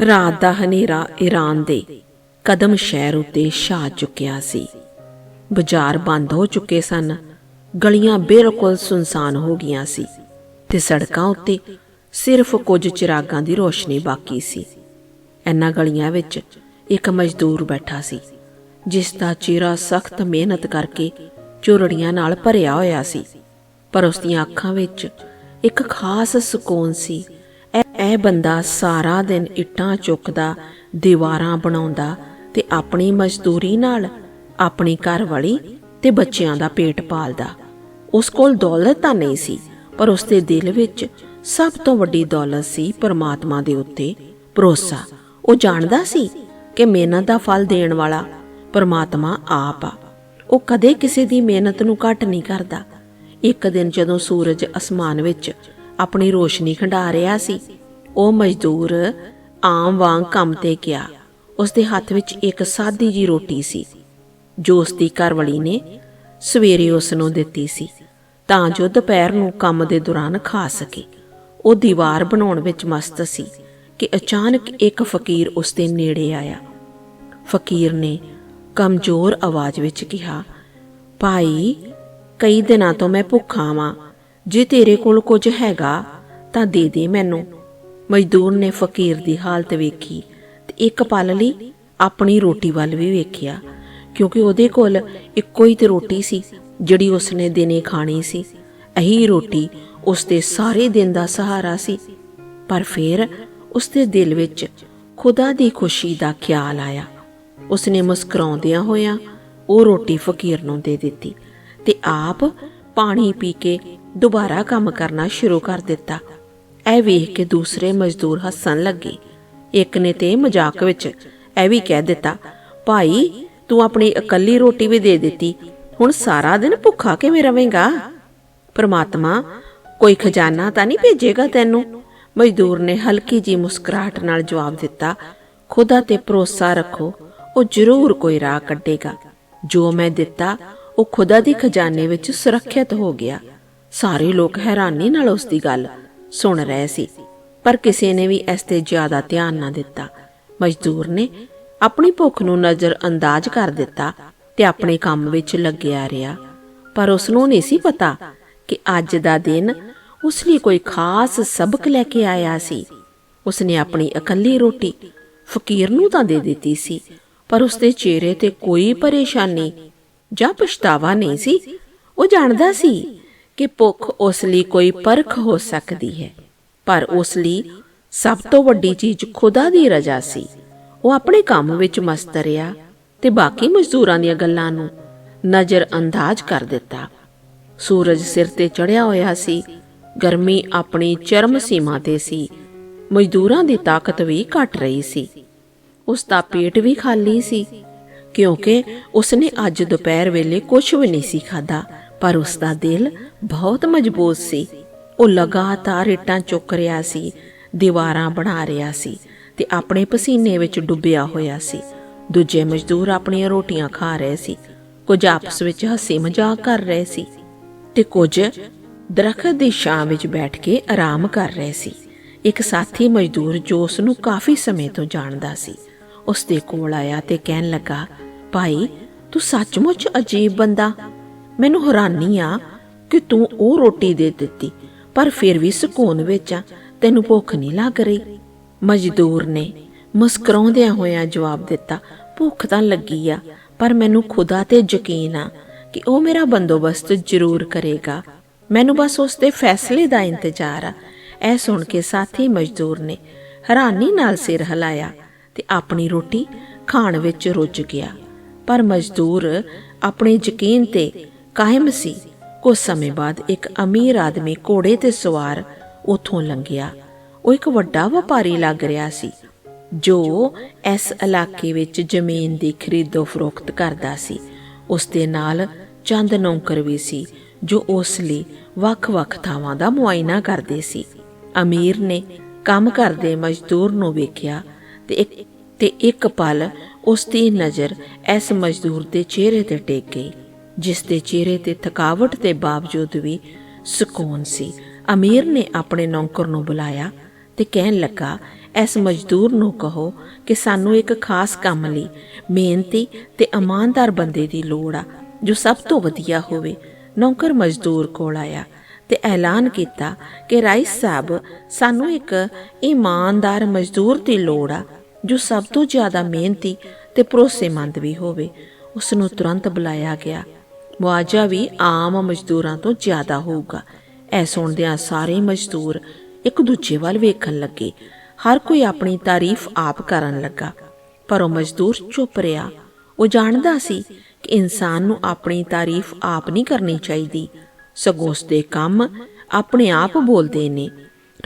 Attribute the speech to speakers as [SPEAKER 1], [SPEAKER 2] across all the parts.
[SPEAKER 1] ਰਾਤ ਦਾ ਹਨੇਰਾ ਈਰਾਨ ਦੇ ਕਦਮ ਸ਼ਹਿਰ ਉਤੇ ਛਾ ਚੁੱਕਿਆ ਸੀ। ਬਾਜ਼ਾਰ ਬੰਦ ਹੋ ਚੁੱਕੇ ਸਨ। ਗਲੀਆਂ ਬਿਲਕੁਲ ਸੁਨਸਾਨ ਹੋ ਗਈਆਂ ਸੀ ਤੇ ਸੜਕਾਂ ਉੱਤੇ ਸਿਰਫ ਕੁਝ ਚਿਰਾਗਾਂ ਦੀ ਰੋਸ਼ਨੀ ਬਾਕੀ ਸੀ। ਇਹਨਾਂ ਗਲੀਆਂ ਵਿੱਚ ਇੱਕ ਮਜ਼ਦੂਰ ਬੈਠਾ ਸੀ, ਜਿਸ ਦਾ ਚਿਹਰਾ ਸਖਤ ਮਿਹਨਤ ਕਰਕੇ ਚੁਰੜੀਆਂ ਨਾਲ ਭਰਿਆ ਹੋਇਆ ਸੀ। ਪਰ ਉਸ ਦੀਆਂ ਅੱਖਾਂ ਵਿੱਚ ਇੱਕ ਖਾਸ ਸਕੂਨ ਸੀ ਇਹ- ਬੰਦਾ ਸਾਰਾ ਦਿਨ ਇੱਟਾਂ ਚੁੱਕਦਾ, ਦੀਵਾਰਾਂ ਬਣਾਉਂਦਾ ਤੇ ਆਪਣੀ ਮਜ਼ਦੂਰੀ ਨਾਲ ਆਪਣੀ ਘਰਵਾਲੀ ਤੇ ਬੱਚਿਆਂ ਦਾ ਪੇਟ ਪਾਲਦਾ। ਉਸ ਕੋਲ ਦੌਲਤ ਤਾਂ ਨਹੀਂ ਸੀ, ਪਰ ਉਸ ਦੇ ਦਿਲ ਵਿੱਚ ਸਭ ਤੋਂ ਵੱਡੀ ਦੌਲਤ ਸੀ ਪਰਮਾਤਮਾ ਦੇ ਉੱਤੇ ਭਰੋਸਾ। ਉਹ ਜਾਣਦਾ ਸੀ ਕਿ ਮਿਹਨਤ ਦਾ ਫਲ ਦੇਣ ਵਾਲਾ ਪਰਮਾਤਮਾ ਆਪ ਆ। ਉਹ ਕਦੇ ਕਿਸੇ ਦੀ ਮਿਹਨਤ ਨੂੰ ਘੱਟ ਨਹੀਂ ਕਰਦਾ। ਇੱਕ ਦਿਨ ਜਦੋਂ ਸੂਰਜ ਅਸਮਾਨ ਵਿੱਚ ਆਪਣੀ ਰੋਸ਼ਨੀ ਖੰਡਾ ਰਿਹਾ ਸੀ। ਉਹ ਮਜ਼ਦੂਰ ਆਮ ਵਾਂਗ ਕੰਮ ਤੇ ਗਿਆ। ਉਸ ਦੇ ਹੱਥ ਵਿੱਚ ਇੱਕ ਸਾਦੀ ਜੀ ਰੋਟੀ ਸੀ, ਜੋ ਉਸ ਦੀ ਘਰਵਾਲੀ ਨੇ ਸਵੇਰੇ ਉਸ ਨੂੰ ਦਿੱਤੀ ਸੀ, ਤਾਂ ਜੋ ਦੁਪਹਿਰ ਨੂੰ ਕੰਮ ਦੇ ਦੌਰਾਨ ਖਾ ਸਕੇ। ਉਹ ਦੀਵਾਰ ਬਣਾਉਣ ਵਿੱਚ ਮਸਤ ਸੀ ਕਿ ਅਚਾਨਕ ਇੱਕ ਫਕੀਰ ਉਸ ਦੇ ਨੇੜੇ ਆਇਆ। ਫਕੀਰ ਨੇ ਕਮਜ਼ੋਰ ਆਵਾਜ਼ ਵਿੱਚ ਕਿਹਾ, ਭਾਈ, ਕਈ ਦਿਨਾਂ ਤੋਂ ਮੈਂ ਭੁੱਖਾ ਵਾਂ। ਜੇ ਤੇਰੇ ਕੋਲ ਕੁਝ ਹੈਗਾ, ਤਾਂ ਦੇ ਦੇ ਮੈਨੂੰ। ਮਜ਼ਦੂਰ ਨੇ ਫਕੀਰ ਦੀ ਹਾਲਤ ਵੇਖੀ ਤੇ ਇੱਕ ਪਲ ਲਈ ਆਪਣੀ ਰੋਟੀ ਵੱਲ ਵੀ ਵੇਖਿਆ, ਕਿਉਂਕਿ ਉਹਦੇ ਕੋਲ ਇੱਕੋ ਹੀ ਤੇ ਰੋਟੀ ਸੀ, ਜਿਹੜੀ ਉਸਨੇ ਦਿਨੇ ਖਾਣੀ ਸੀ। ਇਹੀ ਰੋਟੀ ਉਸ ਸਾਰੇ ਦਿਨ ਦਾ ਸਹਾਰਾ ਸੀ। ਪਰ ਫਿਰ ਉਸਦੇ ਦਿਲ ਵਿੱਚ ਖੁਦਾ ਦੀ ਖੁਸ਼ੀ ਦਾ ਖਿਆਲ ਆਇਆ। ਉਸਨੇ ਮੁਸਕਰਾਉਂਦਿਆਂ ਹੋਇਆਂ ਉਹ ਰੋਟੀ ਫਕੀਰ ਨੂੰ ਦੇ ਦਿੱਤੀ ਤੇ ਆਪ ਪਾਣੀ ਪੀ ਕੇ ਦੁਬਾਰਾ ਕੰਮ ਕਰਨਾ ਸ਼ੁਰੂ ਕਰ ਦਿੱਤਾ। ਇਹ ਵੇਖ ਕੇ ਦੂਸਰੇ ਮਜ਼ਦੂਰ ਹੱਸਣ ਲੱਗੇ। ਇੱਕ ਨੇ ਤੇ ਮਜ਼ਾਕ ਵਿੱਚ ਇਹ ਵੀ ਕਹਿ ਦਿੱਤਾ, ਭਾਈ, ਤੂੰ ਆਪਣੀ ਇਕੱਲੀ ਰੋਟੀ ਵੀ ਦੇ ਦਿੱਤੀ। ਹੁਣ ਸਾਰਾ ਦਿਨ ਭੁੱਖਾ ਕਿਵੇਂ ਰਵੇਂਗਾ? ਪ੍ਰਮਾਤਮਾ, ਕੋਈ ਖਜ਼ਾਨਾ ਤਾਂ ਨਹੀਂ ਭੇਜੇਗਾ ਤੈਨੂੰ? ਮਜ਼ਦੂਰ ਨੇ ਹਲਕੀ ਜੀ ਮੁਸਕਰਾਹਟ ਨਾਲ ਜਵਾਬ ਦਿੱਤਾ, ਖੁਦਾ ਤੇ ਭਰੋਸਾ ਰੱਖੋ, ਉਹ ਜ਼ਰੂਰ ਕੋਈ ਰਾਹ ਕੱਢੇਗਾ। ਜੋ ਮੈਂ ਦਿੱਤਾ, ਉਹ ਖੁਦਾ ਦੀ ਖਜ਼ਾਨੇ ਵਿੱਚ ਸੁਰੱਖਿਅਤ ਹੋ ਗਿਆ। ਸਾਰੇ ਲੋਕ ਹੈਰਾਨੀ ਨਾਲ ਉਸ ਦੀ ਗੱਲ ਸੁਣ ਰਹੇ ਸੀ, ਪਰ ਕਿਸੇ ਨੇ ਵੀ ਇਸ ਤੇ ਜ਼ਿਆਦਾ ਧਿਆਨ ਨਾ ਦਿੱਤਾ। ਮਜ਼ਦੂਰ ਨੇ ਆਪਣੀ ਭੁੱਖ ਨੂੰ ਨਜ਼ਰ ਅੰਦਾਜ਼ ਕਰ ਦਿੱਤਾ ਤੇ ਆਪਣੇ ਕੰਮ ਵਿੱਚ ਲੱਗਿਆ ਰਿਹਾ। ਪਰ ਉਸ ਨੂੰ ਨਹੀਂ ਸੀ ਪਤਾ ਕਿ ਅੱਜ ਦਾ ਦਿਨ ਉਸ ਲਈ ਕੋਈ ਖਾਸ ਸਬਕ ਲੈ ਕੇ ਆਇਆ ਸੀ। ਉਸਨੇ ਆਪਣੀ ਇਕੱਲੀ ਰੋਟੀ ਫਕੀਰ ਨੂੰ ਤਾਂ ਦੇ ਦਿੱਤੀ ਸੀ, ਪਰ ਉਸ ਦੇ ਚਿਹਰੇ ਤੇ ਕੋਈ ਪਰੇਸ਼ਾਨੀ ਜਾਂ ਪਛਤਾਵਾ ਨਹੀਂ ਸੀ। ਉਹ ਜਾਣਦਾ ਸੀ ਕਿ ਭੁੱਖ ਉਸ ਲਈ ਕੋਈ ਪਰਖ ਹੋ ਸਕਦੀ ਹੈ। ਪਰ ਉਸ ਲਈ ਸਭ ਤੋਂ ਵੱਡੀ ਚੀਜ਼ ਖੁਦਾ ਦੀ ਰਜ਼ਾ ਸੀ। ਉਹ ਆਪਣੇ ਕੰਮ ਵਿੱਚ ਮਸਤ ਰਿਹਾ ਤੇ ਬਾਕੀ ਮਜ਼ਦੂਰਾਂ ਦੀਆਂ ਗੱਲਾਂ ਨੂੰ ਨਜ਼ਰ ਅੰਦਾਜ਼ ਕਰ ਦਿੱਤਾ। ਸੂਰਜ ਸਿਰ ਤੇ ਚੜਿਆ ਹੋਇਆ ਸੀ। ਗਰਮੀ ਆਪਣੀ ਚਰਮ ਸੀਮਾ ਤੇ ਸੀ। ਮਜ਼ਦੂਰਾਂ ਦੀ ਤਾਕਤ ਵੀ ਘਟ ਰਹੀ ਸੀ। ਉਸ ਦਾ ਪੇਟ ਵੀ ਖਾਲੀ ਸੀ। ਕਿਉਂਕਿ ਉਸਨੇ ਅੱਜ ਦੁਪਹਿਰ ਵੇਲੇ ਕੁਝ ਵੀ ਨਹੀਂ ਸੀ ਖਾਦਾ ਪਰ ਉਸ ਦਾ ਦਿਲ ਬਹੁਤ ਮਜ਼ਬੂਤ ਸੀ। ਉਹ ਲਗਾਤਾਰ ਇੱਟਾਂ ਚੁੱਕ ਰਿਹਾ ਸੀ, ਦੀਵਾਰਾਂ ਬਣਾ ਰਿਹਾ ਸੀ ਤੇ ਆਪਣੇ ਪਸੀਨੇ ਵਿੱਚ ਡੁੱਬਿਆ ਹੋਇਆ ਸੀ। ਦੂਜੇ ਮਜ਼ਦੂਰ ਆਪਣੀਆਂ ਰੋਟੀਆਂ ਖਾ ਰਹੇ ਸੀ। ਕੁਝ ਆਪਸ ਵਿੱਚ ਹੱਸੀ ਮਜ਼ਾਕ ਕਰ ਰਹੇ ਸੀ ਤੇ ਕੁਝ ਦਰਖਤ ਦੀ ਛਾਂ ਵਿੱਚ ਬੈਠ ਕੇ ਆਰਾਮ ਕਰ ਰਹੇ ਸੀ। ਇੱਕ ਸਾਥੀ ਮਜ਼ਦੂਰ ਜੋ ਉਸ ਨੂੰ ਕਾਫੀ ਸਮੇਂ ਤੋਂ ਜਾਣਦਾ ਸੀ ਉਸ ਦੇ ਕੋਲ ਆਇਆ ਤੇ ਕਹਿਣ ਲੱਗਾ, ਭਾਈ, ਤੂੰ ਸੱਚਮੁੱਚ ਅਜੀਬ ਬੰਦਾ। ਮੈਨੂੰ ਹੈਰਾਨੀ ਆ ਕਿ ਤੂੰ ਉਹ ਰੋਟੀ ਦੇ ਦਿੱਤੀ, ਪਰ ਫਿਰ ਵੀ ਸਕੂਨ ਵਿੱਚ ਆ, ਤੈਨੂੰ ਭੁੱਖ ਨਹੀਂ ਲੱਗ ਰਹੀ। ਮਜ਼ਦੂਰ ਨੇ ਮੁਸਕਰਾਉਂਦਿਆਂ ਹੋਇਆਂ ਜਵਾਬ ਦਿੱਤਾ, ਭੁੱਖ ਤਾਂ ਲੱਗੀ ਆ, ਪਰ ਮੈਨੂੰ ਖੁਦਾ ਤੇ ਯਕੀਨ ਆ ਕਿ ਉਹ ਮੇਰਾ ਬੰਦੋਬਸਤ ਜ਼ਰੂਰ ਕਰੇਗਾ। ਮੈਨੂੰ ਬਸ ਉਸ ਦੇ ਫੈਸਲੇ ਦਾ ਇੰਤਜ਼ਾਰ ਆ। ਇਹ ਸੁਣ ਕੇ ਸਾਥੀ ਮਜ਼ਦੂਰ ਨੇ ਹੈਰਾਨੀ ਨਾਲ ਸਿਰ ਹਿਲਾਇਆ ਤੇ ਆਪਣੀ ਰੋਟੀ ਖਾਣ ਵਿੱਚ ਰੁੱਝ ਗਿਆ। ਪਰ ਮਜ਼ਦੂਰ ਆਪਣੇ ਯਕੀਨ ਤੇ ਕਾਇਮ ਸੀ। ਕੁਝ ਸਮੇਂ ਬਾਅਦ ਇੱਕ ਅਮੀਰ ਆਦਮੀ ਘੋੜੇ ਤੇ ਸਵਾਰ ਉੱਥੋਂ ਲੰਘਿਆ। ਉਹ ਇੱਕ ਵੱਡਾ ਵਪਾਰੀ ਲੱਗ ਰਿਹਾ ਸੀ, ਜੋ ਇਸ ਇਲਾਕੇ ਵਿੱਚ ਜ਼ਮੀਨ ਦੀ ਖਰੀਦੋ ਫਰੋਖਤ ਕਰਦਾ ਸੀ। ਉਸ ਦੇ ਨਾਲ ਚੰਦ ਨੌਕਰ ਵੀ ਸੀ, ਜੋ ਉਸ ਲਈ ਵੱਖ-ਵੱਖ ਥਾਵਾਂ ਦਾ ਮੁਆਇਨਾ ਕਰਦੇ ਸੀ। ਅਮੀਰ ਨੇ ਕੰਮ ਕਰਦੇ ਮਜ਼ਦੂਰ ਨੂੰ ਵੇਖਿਆ ਤੇ ਇੱਕ ਤੇ ਇੱਕ ਪਲ ਉਸ ਦੀ ਨਜ਼ਰ ਇਸ ਮਜ਼ਦੂਰ ਦੇ ਚਿਹਰੇ ਤੇ ਟਿਕ ਗਈ। ਜਿਸ ਦੇ ਚਿਹਰੇ ਤੇ ਥਕਾਵਟ ਦੇ ਬਾਵਜੂਦ ਵੀ ਸਕੂਨ ਸੀ। ਅਮੀਰ ਨੇ ਆਪਣੇ ਨੌਕਰ ਨੂੰ ਬੁਲਾਇਆ ਤੇ ਕਹਿਣ ਲੱਗਾ ਇਸ ਮਜ਼ਦੂਰ ਨੂੰ ਕਹੋ ਕਿ ਸਾਨੂੰ ਇੱਕ ਖਾਸ ਕੰਮ ਲਈ ਮਿਹਨਤੀ ਤੇ ਇਮਾਨਦਾਰ ਬੰਦੇ ਦੀ ਲੋੜ ਆ, ਜੋ ਸਭ ਤੋਂ ਵਧੀਆ ਹੋਵੇ। ਨੌਕਰ ਮਜ਼ਦੂਰ ਕੋਲ ਆਇਆ ਤੇ ਐਲਾਨ ਕੀਤਾ ਕਿ ਰਾਈਸ ਸਾਹਿਬ ਸਾਨੂੰ ਇੱਕ ਇਮਾਨਦਾਰ ਮਜ਼ਦੂਰ ਦੀ ਲੋੜ ਆ, ਜੋ ਸਭ ਤੋਂ ਜ਼ਿਆਦਾ ਮਿਹਨਤੀ ਤੇ ਭਰੋਸੇਮੰਦ ਵੀ ਹੋਵੇ। ਉਸ ਨੂੰ ਤੁਰੰਤ ਬੁਲਾਇਆ ਗਿਆ ਮੁਆਵਜ਼ਾ ਵੀ ਆਮ ਮਜ਼ਦੂਰਾਂ ਤੋਂ ਜ਼ਿਆਦਾ ਹੋਊਗਾ। ਐ ਸੁਣਦਿਆਂ ਸਾਰੇ ਮਜ਼ਦੂਰ ਇੱਕ ਦੂਜੇ ਵੱਲ ਵੇਖਣ ਲੱਗੇ। ਹਰ ਕੋਈ ਆਪਣੀ ਤਾਰੀਫ ਆਪ ਕਰਨ ਲੱਗਾ, ਪਰ ਉਹ ਮਜ਼ਦੂਰ ਚੁੱਪ ਰਿਹਾ। ਉਹ ਜਾਣਦਾ ਸੀ ਕਿ ਇਨਸਾਨ ਨੂੰ ਆਪਣੀ ਤਾਰੀਫ ਆਪ ਨਹੀਂ ਕਰਨੀ ਚਾਹੀਦੀ। ਸਗੋਂ ਉਸ ਦੇ ਕੰਮ ਆਪਣੇ ਆਪ ਬੋਲਦੇ ਨੇ।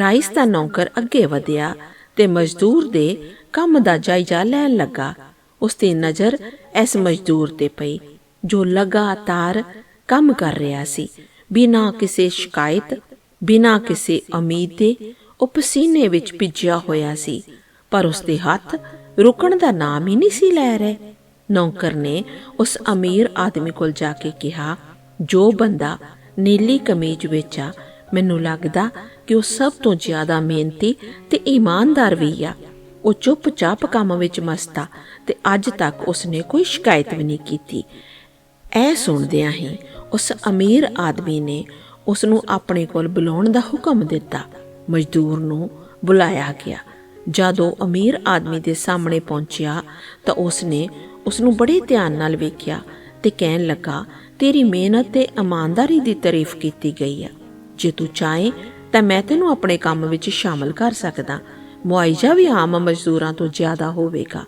[SPEAKER 1] ਰਾਈਸ ਦਾ ਨੌਕਰ ਅੱਗੇ ਵਧਿਆ ਤੇ ਮਜ਼ਦੂਰ ਦੇ ਕੰਮ ਦਾ ਜਾਇਜ਼ਾ ਲੈਣ ਲੱਗਾ। ਉਸ ਦੀ ਨਜ਼ਰ ਇਸ ਮਜ਼ਦੂਰ ਤੇ ਪਈ। ਜੋ ਲਗਾਤਾਰ ਕੰਮ ਕਰ ਰਿਹਾ ਸੀ। ਬਿਨਾਂ ਕਿਸੇ ਸ਼ਿਕਾਇਤ, ਬਿਨਾਂ ਕਿਸੇ ਉਮੀਦ ਦੇ ਉਹ ਪਸੀਨੇ ਵਿੱਚ ਭਿੱਜਿਆ ਹੋਇਆ ਸੀ। ਪਰ ਉਸ ਦੇ ਹੱਥ ਰੁਕਣ ਦਾ ਨਾਮ ਹੀ ਨਹੀਂ ਸੀ ਲੈ ਰਹੇ। ਨੌਕਰ ਨੇ ਉਸ ਅਮੀਰ ਆਦਮੀ ਕੋਲ ਜਾ ਕੇ ਕਿਹਾ, ਜੋ ਬੰਦਾ ਨੀਲੀ ਕਮੀਜ਼ ਵਿੱਚ ਆ, ਮੈਨੂੰ ਲੱਗਦਾ ਕਿ ਉਹ ਸਭ ਤੋਂ ਜ਼ਿਆਦਾ ਮਿਹਨਤੀ ਤੇ ਇਮਾਨਦਾਰ ਵੀ ਆ। ਉਹ ਚੁੱਪਚਾਪ ਕੰਮ ਵਿੱਚ ਮਸਤਾ ਤੇ ਅੱਜ ਤੱਕ ਉਸਨੇ ਕੋਈ ਸ਼ਿਕਾਇਤ ਵੀ ਨਹੀਂ ਕੀਤੀ। ਇਹ ਸੁਣਦਿਆਂ ਹੀ ਉਸ ਅਮੀਰ ਆਦਮੀ ਨੇ ਉਸ ਨੂੰ ਆਪਣੇ ਕੋਲ ਬੁਲਾਉਣ ਦਾ ਹੁਕਮ ਦਿੱਤਾ। ਮਜ਼ਦੂਰ ਨੂੰ ਬੁਲਾਇਆ ਗਿਆ। ਜਦੋਂ ਅਮੀਰ ਆਦਮੀ ਦੇ ਸਾਹਮਣੇ ਪਹੁੰਚਿਆ ਤਾਂ ਉਸ ਨੇ ਉਸ ਨੂੰ ਬੜੇ ਧਿਆਨ ਨਾਲ ਵੇਖਿਆ ਤੇ ਕਹਿਣ ਲੱਗਾ, ਤੇਰੀ ਮਿਹਨਤ ਤੇ ਇਮਾਨਦਾਰੀ ਦੀ ਤਾਰੀਫ ਕੀਤੀ ਗਈ ਆ। ਜੇ ਤੂੰ ਚਾਹੇ ਤਾਂ ਮੈਂ ਤੈਨੂੰ ਆਪਣੇ ਕੰਮ ਵਿੱਚ ਸ਼ਾਮਲ ਕਰ ਸਕਦਾ। ਮੁਆਵਜ਼ਾ ਵੀ ਆਮ ਮਜ਼ਦੂਰਾਂ ਤੋਂ ਜ਼ਿਆਦਾ ਹੋਵੇਗਾ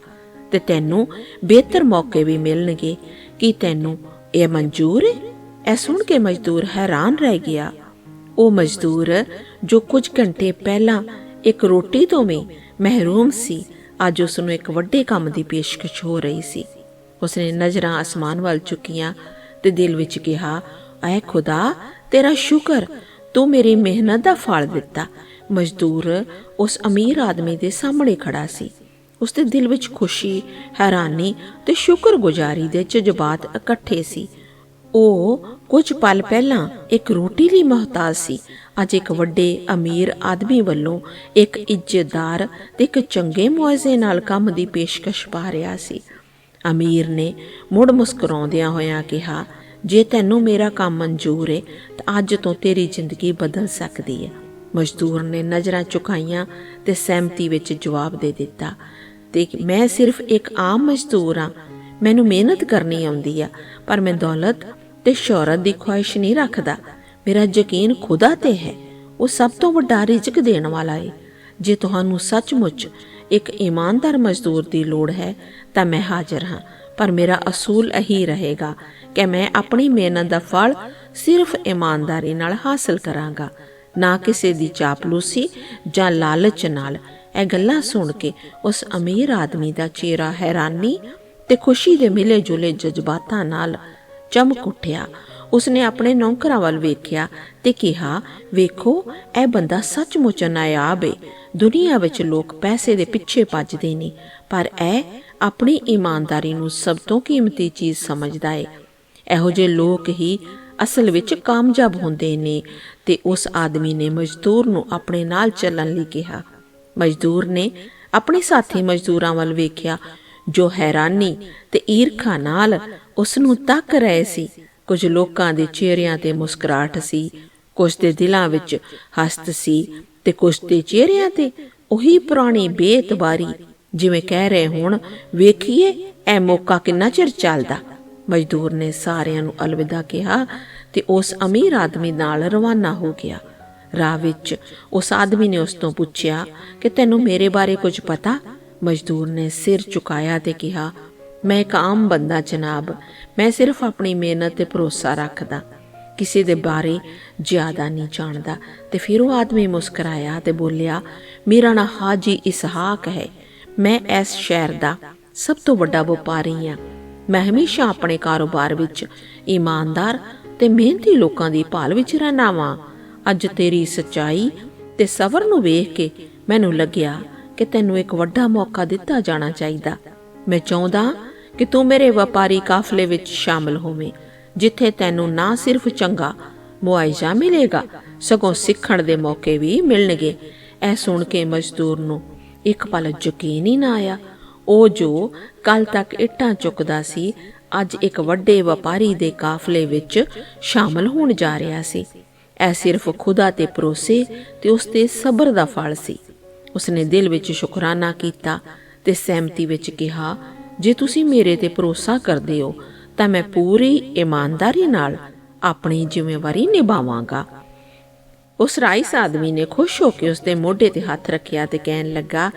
[SPEAKER 1] ਤੇ ਤੈਨੂੰ ਬਿਹਤਰ ਮੌਕੇ ਵੀ ਮਿਲਣਗੇ ਕਿ ਤੈਨੂੰ ਇਹ ਮਨਜ਼ੂਰ ਹੈ? ਇਹ ਸੁਣ ਕੇ ਮਜ਼ਦੂਰ ਹੈਰਾਨ ਰਹਿ ਗਿਆ। ਉਹ ਮਜ਼ਦੂਰ ਜੋ ਕੁਝ ਘੰਟੇ ਪਹਿਲਾਂ ਇੱਕ ਰੋਟੀ ਤੋਂ ਵੀ ਮਹਿਰੂਮ ਸੀ, ਅੱਜ ਉਸ ਨੂੰ ਇੱਕ ਵੱਡੇ ਕੰਮ ਦੀ ਪੇਸ਼ਕਸ਼ ਹੋ ਰਹੀ ਸੀ। ਉਸਨੇ ਨਜ਼ਰਾਂ ਅਸਮਾਨ ਵੱਲ ਚੁੱਕੀਆਂ ਤੇ ਦਿਲ ਵਿੱਚ ਕਿਹਾ ਐ ਖੁਦਾ, ਤੇਰਾ ਸ਼ੁਕਰ, ਤੂੰ ਮੇਰੀ ਮਿਹਨਤ ਦਾ ਫਲ ਦਿੱਤਾ। ਮਜ਼ਦੂਰ ਉਸ ਅਮੀਰ ਆਦਮੀ ਦੇ ਸਾਹਮਣੇ ਖੜਾ ਸੀ। ਉਸ ਦੇ ਦਿਲ ਵਿੱਚ ਖੁਸ਼ੀ, ਹੈਰਾਨੀ ਤੇ ਸ਼ੁਕਰਗੁਜ਼ਾਰੀ ਦੇ ਜਜ਼ਬਾਤ ਇਕੱਠੇ ਸੀ। ਉਹ ਕੁਝ ਪਲ ਪਹਿਲਾਂ ਇੱਕ ਰੋਟੀ ਲਈ ਮੁਹਤਾਜ ਸੀ। ਅੱਜ ਇੱਕ ਵੱਡੇ ਅਮੀਰ ਆਦਮੀ ਵੱਲੋਂ ਇੱਕ ਇੱਜ਼ਤਦਾਰ ਤੇ ਇੱਕ ਚੰਗੇ ਮੁਆਵਜ਼ੇ ਨਾਲ ਕੰਮ ਦੀ ਪੇਸ਼ਕਸ਼ ਪਾ ਰਿਹਾ ਸੀ। ਅਮੀਰ ਨੇ ਮੁੜ ਮੁਸਕਰਾਉਂਦਿਆਂ ਹੋਇਆਂ ਕਿਹਾ, ਜੇ ਤੈਨੂੰ ਮੇਰਾ ਕੰਮ ਮਨਜ਼ੂਰ ਏ, ਤਾਂ ਅੱਜ ਤੋਂ ਤੇਰੀ ਜ਼ਿੰਦਗੀ ਬਦਲ ਸਕਦੀ ਹੈ ਮਜ਼ਦੂਰ ਨੇ ਨਜ਼ਰਾਂ ਚੁਕਾਈਆਂ ਤੇ ਸਹਿਮਤੀ ਵਿੱਚ ਜਵਾਬ ਦੇ ਦਿੱਤਾ ਤੇ ਮੈਂ ਸਿਰਫ ਇੱਕ ਆਮ ਮਜ਼ਦੂਰ ਹਾਂ। ਮੈਨੂੰ ਮਿਹਨਤ ਕਰਨੀ ਆਉਂਦੀ ਆ, ਪਰ ਮੈਂ ਦੌਲਤ ਤੇ ਸ਼ੌਹਰਤ ਦੀ ਖੁਆਇਸ਼ ਨਹੀਂ ਰੱਖਦਾ। ਮੇਰਾ ਯਕੀਨ ਖੁਦਾ ਤੇ ਹੈ, ਉਹ ਸਭ ਤੋਂ ਵੱਡਾ ਰਿਜ਼ਕ ਦੇਣ ਵਾਲਾ ਹੈ ਜੇ ਤੁਹਾਨੂੰ ਸੱਚਮੁੱਚ ਇੱਕ ਇਮਾਨਦਾਰ ਮਜ਼ਦੂਰ ਦੀ ਲੋੜ ਹੈ, ਤਾਂ ਮੈਂ ਹਾਜ਼ਰ ਹਾਂ, ਪਰ ਮੇਰਾ ਅਸੂਲ ਇਹੀ ਰਹੇਗਾ ਕਿ ਮੈਂ ਆਪਣੀ ਮਿਹਨਤ ਦਾ ਫਲ ਸਿਰਫ ਇਮਾਨਦਾਰੀ ਨਾਲ ਹਾਸਲ ਕਰਾਂਗਾ, ਨਾ ਕਿਸੇ ਦੀ ਚਾਪਲੂਸੀ ਜਾਂ ਲਾਲਚ ਨਾਲ। ਇਹ ਗੱਲਾਂ ਸੁਣ ਕੇ ਉਸ ਅਮੀਰ ਆਦਮੀ ਦਾ ਚਿਹਰਾ ਹੈਰਾਨੀ ਤੇ ਖੁਸ਼ੀ ਦੇ ਮਿਲੇ ਜੁਲੇ ਜਜ਼ਬਾਤਾਂ ਨਾਲ ਚਮਕ ਉੱਠਿਆ। ਉਸਨੇ ਆਪਣੇ ਨੌਕਰਾਂ ਵੱਲ ਵੇਖਿਆ ਤੇ ਕਿਹਾ, ਵੇਖੋ, ਇਹ ਬੰਦਾ ਸੱਚਮੁੱਚ ਨਾਇਆਬ ਏ। ਦੁਨੀਆ ਵਿੱਚ ਲੋਕ ਪੈਸੇ ਦੇ ਪਿੱਛੇ ਭੱਜਦੇ ਨੇ, ਪਰ ਇਹ ਆਪਣੀ ਇਮਾਨਦਾਰੀ ਨੂੰ ਸਭ ਤੋਂ ਕੀਮਤੀ ਚੀਜ਼ ਸਮਝਦਾ ਏ। ਇਹੋ ਜਿਹੇ ਲੋਕ ਹੀ ਅਸਲ ਵਿੱਚ ਕਾਮਯਾਬ ਹੁੰਦੇ ਨੇ ਤੇ ਉਸ ਆਦਮੀ ਨੇ ਮਜ਼ਦੂਰ ਨੂੰ ਆਪਣੇ ਨਾਲ ਚੱਲਣ ਲਈ ਕਿਹਾ। ਮਜ਼ਦੂਰ ਨੇ ਆਪਣੇ ਸਾਥੀ ਮਜ਼ਦੂਰਾਂ ਵੱਲ ਵੇਖਿਆ, ਜੋ ਹੈਰਾਨੀ ਤੇ ਈਰਖਾ ਨਾਲ ਉਸ ਨੂੰ ਤੱਕ ਰਹੇ ਸੀ। ਕੁਝ ਲੋਕਾਂ ਦੇ ਚਿਹਰਿਆਂ ਤੇ ਮੁਸਕਰਾਹਟ ਸੀ, ਕੁਝ ਦੇ ਦਿਲਾਂ ਵਿੱਚ ਹਸਤ ਸੀ ਤੇ ਕੁਝ ਦੇ ਚਿਹਰਿਆਂ ਤੇ ਉਹੀ ਪੁਰਾਣੀ ਬੇਇਤਬਾਰੀ, ਜਿਵੇਂ ਕਹਿ ਰਹੇ ਹੋਣ, ਵੇਖੀਏ, ਇਹ ਮੌਕਾ ਕਿੰਨਾ ਚਿਰ ਚੱਲਦਾ? ਮਜ਼ਦੂਰ ਨੇ ਸਾਰਿਆਂ ਨੂੰ ਅਲਵਿਦਾ ਕਿਹਾ ਤੇ ਉਸ ਅਮੀਰ ਆਦਮੀ ਨਾਲ ਰਵਾਨਾ ਹੋ ਗਿਆ। ਰਾਹ ਵਿੱਚ ਉਸ ਆਦਮੀ ਨੇ ਉਸ ਤੋਂ ਪੁੱਛਿਆ ਕਿ ਤੈਨੂੰ ਮੇਰੇ ਬਾਰੇ ਕੁਝ ਪਤਾ? ਮਜ਼ਦੂਰ ਨੇ ਸਿਰ ਝੁਕਾਇਆ ਤੇ ਕਿਹਾ, ਮੈਂ ਇੱਕ ਆਮ ਬੰਦਾ ਜਨਾਬ। ਮੈਂ ਸਿਰਫ ਆਪਣੀ ਮਿਹਨਤ ਤੇ ਭਰੋਸਾ ਰੱਖਦਾ। ਕਿਸੇ ਦੇ ਬਾਰੇ ਜ਼ਿਆਦਾ ਨਹੀਂ ਜਾਣਦਾ। ਤੇ ਫਿਰ ਉਹ ਆਦਮੀ ਮੁਸਕਰਾਇਆ ਤੇ ਬੋਲਿਆ, ਮੇਰਾ ਨਾਂ ਹਾਜੀ ਇਸਹਾਕ ਹੈ। ਮੈਂ ਇਸ ਸ਼ਹਿਰ ਦਾ ਸਭ ਤੋਂ ਵੱਡਾ ਵਪਾਰੀ ਹਾਂ। ਮੈਂ ਹਮੇਸ਼ਾ ਆਪਣੇ ਕਾਰੋਬਾਰ ਵਿੱਚ ਇਮਾਨਦਾਰ ਤੇ ਮਿਹਨਤੀ ਲੋਕਾਂ ਦੀ ਭਾਲ ਵਿੱਚ ਰਹਿਣਾ ਵਾਂ। ਅੱਜ ਤੇਰੀ ਸਚਾਈ ਤੇ ਸਬਰ ਨੂੰ ਵੇਖ ਕੇ ਮੈਨੂੰ ਲੱਗਿਆ ਕਿ ਤੈਨੂੰ ਇੱਕ ਵੱਡਾ ਮੌਕਾ ਦਿੱਤਾ ਜਾਣਾ ਚਾਹੀਦਾ। ਮੈਂ ਚਾਹੁੰਦਾ ਕਿ ਤੂੰ ਮੇਰੇ ਵਪਾਰੀ ਕਾਫਲੇ ਵਿੱਚ ਸ਼ਾਮਲ ਹੋਵੇਂ, ਜਿੱਥੇ ਤੈਨੂੰ ਨਾ ਸਿਰਫ ਚੰਗਾ ਮੁਆਵਜ਼ਾ ਮਿਲੇਗਾ, ਸਗੋਂ ਸਿੱਖਣ ਦੇ ਮੌਕੇ ਵੀ ਮਿਲਣਗੇ। ਇਹ ਸੁਣ ਕੇ ਮਜ਼ਦੂਰ ਨੂੰ ਇੱਕ ਪਲ ਯਕੀਨ ਹੀ ਨਾ ਆਇਆ। ਉਹ ਜੋ ਕੱਲ ਤੱਕ ਇੱਟਾਂ ਚੁੱਕਦਾ ਸੀ, ਅੱਜ ਇੱਕ ਵੱਡੇ ਵਪਾਰੀ ਦੇ ਕਾਫਲੇ ਵਿੱਚ ਸ਼ਾਮਲ ਹੋਣ ਜਾ ਰਿਹਾ ਸੀ। ਇਹ ਸਿਰਫ ਖੁਦਾ ਤੇ ਭਰੋਸੇ ਤੇ ਉਸ ਤੇ ਸਬਰ ਦਾ ਫਲ ਸੀ। ਉਸਨੇ ਦਿਲ ਵਿੱਚ ਸ਼ੁਕਰਾਨਾ ਕੀਤਾ ਤੇ ਸਹਿਮਤੀ ਵਿੱਚ ਕਿਹਾ, ਜੇ ਤੁਸੀਂ ਮੇਰੇ ਤੇ ਭਰੋਸਾ ਕਰਦੇ ਹੋ, ਤਾਂ ਮੈਂ ਪੂਰੀ ਇਮਾਨਦਾਰੀ ਨਾਲ ਆਪਣੀ ਜ਼ਿੰਮੇਵਾਰੀ ਨਿਭਾਵਾਂਗਾ। ਉਸ ਰਾਈਸ ਆਦਮੀ ਨੇ ਖੁਸ਼ ਹੋ ਕੇ ਉਸ ਦੇ ਮੋਢੇ ਤੇ ਹੱਥ ਰੱਖਿਆ ਤੇ ਕਹਿਣ ਲੱਗਾ,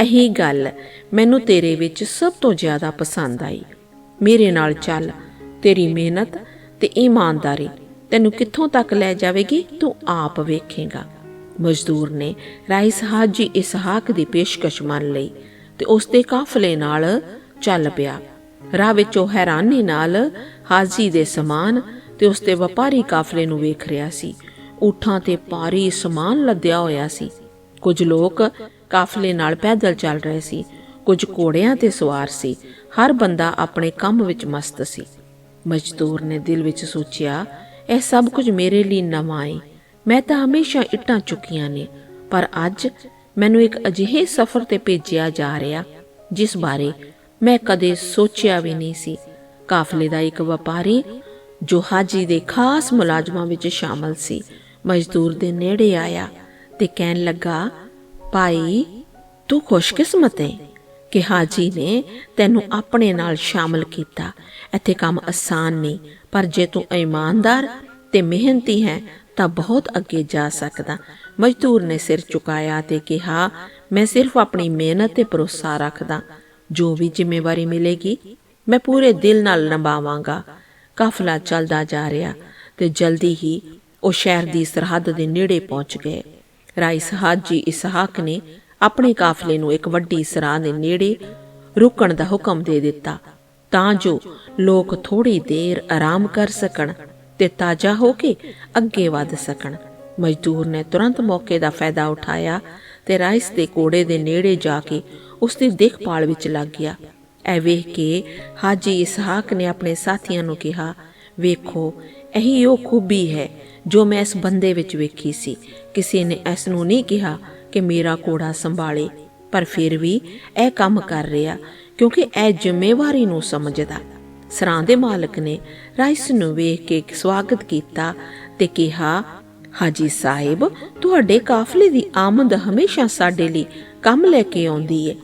[SPEAKER 1] ਇਹੀ ਗੱਲ ਮੈਨੂੰ ਤੇਰੇ ਵਿੱਚ ਸਭ ਤੋਂ ਜ਼ਿਆਦਾ ਪਸੰਦ ਆਈ। ਮੇਰੇ ਨਾਲ ਚੱਲ, ਤੇਰੀ ਮਿਹਨਤ ਤੇ ਇਮਾਨਦਾਰੀ ਤੈਨੂੰ ਕਿੱਥੋਂ ਤੱਕ ਲੈ ਜਾਵੇਗੀ? ਤੂੰ ਆਪ ਵੇਖੇਗਾ। ਮਜ਼ਦੂਰ ਨੇ ਰਾਈਸ ਹਾਜੀ ਇਸਹਾਕ ਦੀ ਪੇਸ਼ਕਸ਼ ਮੰਨ ਲਈ ਤੇ ਉਸ ਦੇ ਕਾਫਲੇ ਨਾਲ ਚੱਲ ਪਿਆ। ਰਾਹ ਵਿੱਚ ਉਹ ਹੈਰਾਨੀ ਨਾਲ ਹਾਜੀ ਦੇ ਸਮਾਨ ਤੇ ਉਸ ਦੇ ਵਪਾਰੀ ਕਾਫਲੇ ਨੂੰ ਵੇਖ ਰਿਹਾ ਸੀ। ਊਠਾਂ ਤੇ ਪਾਰੀ ਸਮਾਨ ਲੱਦਿਆ ਹੋਇਆ ਸੀ। ਕੁਝ ਲੋਕ ਕਾਫਲੇ ਨਾਲ ਪੈਦਲ ਚੱਲ ਰਹੇ ਸੀ। ਕੁਝ ਘੋੜਿਆਂ ਤੇ ਸਵਾਰ ਸੀ। ਹਰ ਬੰਦਾ ਆਪਣੇ ਕੰਮ ਵਿੱਚ ਮਸਤ ਸੀ। ਮਜ਼ਦੂਰ ਨੇ ਦਿਲ ਵਿੱਚ ਸੋਚਿਆ ਇਹ ਸਭ ਕੁਝ ਮੇਰੇ ਲਈ ਨਵਾਂ ਹੈ ਮੈਂ ਤਾਂ ਹਮੇਸ਼ਾ ਇੱਟਾਂ ਚੁੱਕੀਆਂ ਨੇ, ਪਰ ਅੱਜ ਮੈਨੂੰ ਇੱਕ ਅਜਿਹੇ ਸਫ਼ਰ ਤੇ ਭੇਜਿਆ ਜਾ ਰਿਹਾ, ਜਿਸ ਬਾਰੇ ਮੈਂ ਕਦੇ ਸੋਚਿਆ ਵੀ ਨਹੀਂ ਸੀ। ਕਾਫਲੇ ਦਾ ਇੱਕ ਵਪਾਰੀ, ਜੋ ਹਾਜੀ ਦੇ ਖਾਸ ਮੁਲਾਜ਼ਮਾਂ ਵਿੱਚ ਸ਼ਾਮਲ ਸੀ, ਮਜ਼ਦੂਰ ਦੇ ਨੇੜੇ ਆਇਆ ਤੇ ਕਹਿਣ ਲੱਗਾ, ਭਾਈ, ਤੂੰ ਖੁਸ਼ਕਿਸਮਤ ਹੈ ਕਿ ਹਾਜੀ ਨੇ ਤੈਨੂੰ ਆਪਣੇ ਨਾਲ ਸ਼ਾਮਲ ਕੀਤਾ। ਇੱਥੇ ਕੰਮ ਆਸਾਨ ਨਹੀਂ ਪਰ ਜੇ ਤੂੰ ਇਮਾਨਦਾਰ ਤੇ ਮਿਹਨਤੀ ਹੈ, ਤਾਂ ਬਹੁਤ ਅੱਗੇ ਜਾ ਸਕਦਾ। ਮਜ਼ਦੂਰ ਨੇ ਸਿਰ ਝੁਕਾਇਆ ਤੇ ਕਿਹਾ, ਮੈਂ ਸਿਰਫ ਆਪਣੀ ਮਿਹਨਤ ਤੇ ਭਰੋਸਾ ਰੱਖਦਾ। ਜੋ ਵੀ ਜ਼ਿੰਮੇਵਾਰੀ ਮਿਲੇਗੀ, ਮੈਂ ਪੂਰੇ ਦਿਲ ਨਾਲ ਨਿਭਾਵਾਂਗਾ। ਕਾਫਲਾ ਚੱਲਦਾ ਜਾ ਰਿਹਾ ਤੇ ਜਲਦੀ ਹੀ ਉਹ ਸ਼ਹਿਰ ਦੀ ਸਰਹੱਦ ਦੇ ਨੇੜੇ ਪਹੁੰਚ ਗਏ। ਰਾਈਸ ਹਾਜੀ ਇਸਹਾਕ ਨੇ ਆਪਣੇ ਕਾਫਲੇ ਨੂੰ ਇੱਕ ਵੱਡੀ ਸਰਾਂ ਦੇ ਨੇੜੇ ਰੁਕਣ ਦਾ ਹੁਕਮ ਦੇ ਦਿੱਤਾ। ਤਾਂ ਜੋ ਲੋਕ ਥੋੜੀ ਦੇਰ ਆਰਾਮ ਕਰ ਸਕਣ ਤੇ ਤਾਜ਼ਾ ਹੋ ਕੇ ਅੱਗੇ ਵਧ ਸਕਣ। ਮਜ਼ਦੂਰ ਨੇ ਤੁਰੰਤ ਮੌਕੇ ਦਾ ਫਾਇਦਾ ਉਠਾਇਆ ਤੇ ਰਾਈਸ ਦੇ ਕੋੜੇ ਦੇ ਨੇੜੇ ਜਾ ਕੇ ਉਸ ਦੀ ਦੇਖਭਾਲ ਵਿੱਚ ਲੱਗ ਗਿਆ। ਐ ਵੇਖ ਕੇ ਹਾਜੀ ਇਸਹਾਕ ਨੇ ਆਪਣੇ ਸਾਥੀਆਂ ਨੂੰ ਕਿਹਾ, ਵੇਖੋ, ਇਹੀ ਉਹ ਖੂਬੀ ਹੈ ਜੋ ਮੈਂ ਇਸ ਬੰਦੇ ਵਿੱਚ ਵੇਖੀ ਸੀ। ਕਿਸੇ ਨੇ ਇਸ ਨੂੰ ਨਹੀਂ ਕਿਹਾ ਕਿ ਮੇਰਾ ਕੋੜਾ ਸੰਭਾਲੇ, ਪਰ ਫਿਰ ਵੀ ਇਹ ਕੰਮ ਕਰ ਰਿਹਾ ਕਿਉਂਕਿ ਇਹ ਜ਼ਿੰਮੇਵਾਰੀ ਨੂੰ ਸਮਝਦਾ। ਸਰਾਂ ਦੇ ਮਾਲਕ ਨੇ ਰਾਈਸ ਨੂੰ ਵੇਖ ਕੇ ਸਵਾਗਤ ਕੀਤਾ ਤੇ ਕਿਹਾ, ਹਾਜੀ ਸਾਹਿਬ, ਤੁਹਾਡੇ ਕਾਫਲੇ ਦੀ ਆਮਦ ਹਮੇਸ਼ਾ ਸਾਡੇ ਲਈ ਕੰਮ ਲੈ ਕੇ ਆਉਂਦੀ ਹੈ